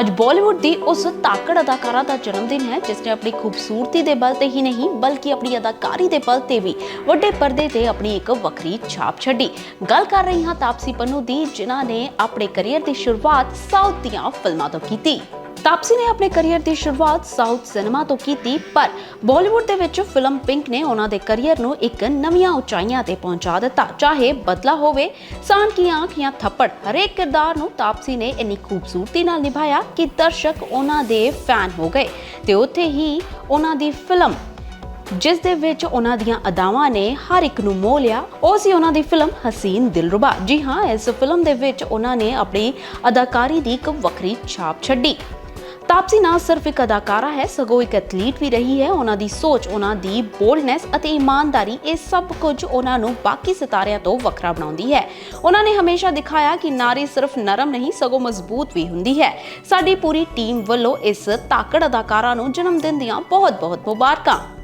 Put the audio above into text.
ਅੱਜ ਬਾਲੀਵੁੱਡ ਦੀ ਉਸ ਤਾਕੜ ਅਦਾਕਾਰਾ ਦਾ ਜਨਮ ਦਿਨ ਹੈ, ਜਿਸ ਨੇ ਆਪਣੀ ਖੂਬਸੂਰਤੀ ਦੇ ਬਲ ਤੇ ਹੀ ਨਹੀਂ, ਬਲਕਿ ਆਪਣੀ ਅਦਾਕਾਰੀ ਦੇ ਬਲ ਤੇ ਵੀ ਵੱਡੇ ਪਰਦੇ ਤੇ ਆਪਣੀ ਇੱਕ ਵੱਖਰੀ ਛਾਪ ਛੱਡੀ। ਗੱਲ ਕਰ ਰਹੀ ਹਾਂ ਤਾਪਸੀ ਪੰਨੂ ਦੀ, ਜਿਨ੍ਹਾਂ ਨੇ ਆਪਣੇ ਕੈਰੀਅਰ ਦੀ ਸ਼ੁਰੂਆਤ ਸਾਊਥ ਦੀਆਂ ਫਿਲਮਾਂ ਤੋਂ ਕੀਤੀ। ਤਾਪਸੀ ਨੇ ਆਪਣੇ ਕੈਰੀਅਰ ਦੀ ਸ਼ੁਰੂਆਤ ਸਾਊਥ ਸਿਨੇਮਾ ਤੋਂ ਕੀਤੀ, ਪਰ ਬਾਲੀਵੁੱਡ ਦੇ ਵਿੱਚ ਫਿਲਮ ਪਿੰਕ ਨੇ ਉਹਨਾਂ ਦੇ ਕੈਰੀਅਰ ਨੂੰ ਇੱਕ ਨਵੀਆਂ ਉਚਾਈਆਂ ਤੇ ਪਹੁੰਚਾ ਦਿੱਤਾ। ਚਾਹੇ ਬਦਲਾ ਹੋਵੇ ਸਾਨ ਕੀ ਆਂਖ ਜਾਂ ਥੱਪੜ, ਹਰੇਕ ਕਿਰਦਾਰ ਨੂੰ ਤਾਪਸੀ ਨੇ ਇੰਨੀ ਖੂਬਸੂਰਤੀ ਨਾਲ ਨਿਭਾਇਆ ਕਿ ਦਰਸ਼ਕ ਉਹਨਾਂ ਦੇ ਫੈਨ ਹੋ ਗਏ ਤੇ ਉੱਥੇ ਹੀ ਉਹਨਾਂ ਦੀ ਫਿਲਮ, ਜਿਸ ਦੇ ਵਿੱਚ ਉਹਨਾਂ ਦੀਆਂ ਅਦਾਵਾਂ ਨੇ ਹਰ ਇੱਕ ਨੂੰ ਮੋਹ ਲਿਆ, ਉਹ ਸੀ ਉਹਨਾਂ ਦੀ ਫਿਲਮ ਹਸੀਨ ਦਿਲਰੁਬਾ ਜੀ ਹਾਂ, ਇਸ ਫਿਲਮ ਦੇ ਵਿੱਚ ਉਹਨਾਂ ਨੇ ਆਪਣੀ ਅਦਾਕਾਰੀ ਦੀ ਇੱਕ ਵੱਖਰੀ ਛਾਪ ਛੱਡੀ। ਤਾਪਸੀ ਨਾ ਸਿਰਫ ਇੱਕ ਅਦਾਕਾਰਾ ਹੈ, ਸਗੋਂ ਇੱਕ ਐਥਲੀਟ ਵੀ ਰਹੀ ਹੈ। ਉਹਨਾਂ ਦੀ ਸੋਚ, ਉਹਨਾਂ ਦੀ ਬੋਲਡਨੈਸ ਅਤੇ ਇਮਾਨਦਾਰੀ, ਇਹ ਸਭ ਕੁਝ ਉਹਨਾਂ ਨੂੰ ਬਾਕੀ ਸਿਤਾਰਿਆਂ ਤੋਂ ਵੱਖਰਾ ਬਣਾਉਂਦੀ ਹੈ। ਉਹਨਾਂ ਨੇ ਹਮੇਸ਼ਾ ਦਿਖਾਇਆ ਕਿ ਨਾਰੀ ਸਿਰਫ ਨਰਮ ਨਹੀਂ, ਸਗੋਂ ਮਜ਼ਬੂਤ ਵੀ ਹੁੰਦੀ ਹੈ। ਸਾਡੀ ਪੂਰੀ ਟੀਮ ਵੱਲੋਂ ਇਸ ਤਾਕੜ ਅਦਾਕਾਰਾ ਨੂੰ ਜਨਮ ਦਿਨ ਦੀਆਂ ਬਹੁਤ-ਬਹੁਤ ਮੁਬਾਰਕਾਂ।